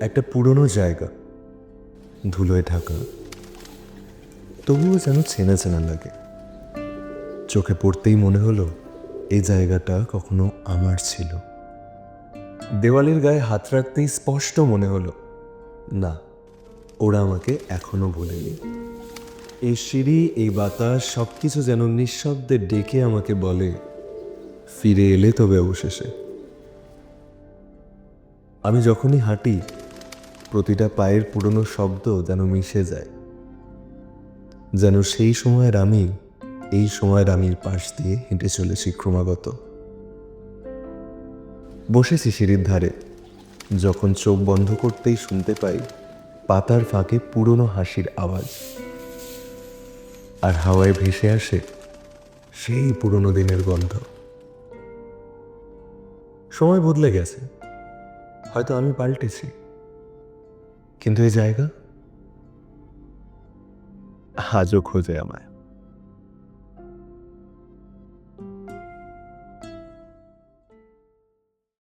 একটা পুরনো জায়গা, ধুলোয় ঢাকা। তবুও যেন চেনা চেনা লাগে। চোখে পড়তেই মনে হলো এই জায়গাটা কখনো আমার ছিল। দেওয়ালের গায়ে হাত রাখতেই স্পষ্ট মনে হলো, না, ওরা আমাকে এখনও বলেনি। এই সিঁড়ি, এই বাতাস সব কিছু যেন নিঃশব্দে ডেকে আমাকে বলে, ফিরে এলে তবে অবশেষে। আমি যখনই হাঁটি প্রতিটা পায়ের পুরনো শব্দ যেন মিশে যায়। যেন সেই সময়ের আমি, এই সময়ের আমির পাশ দিয়ে হেঁটে চলেছি ক্রমাগত। বসেছি সিঁড়ির ধারে। যখন চোখ বন্ধ করতেই শুনতে পাই পাতার ফাঁকে পুরনো হাসির আওয়াজ। আর হাওয়ায় ভেসে আসে সেই পুরনো দিনের গন্ধ। সময় বদলে গেছে। হয়তো আমি পাল্টেছি। কিন্তু এই জায়গা? আজও খোঁজে আমায়।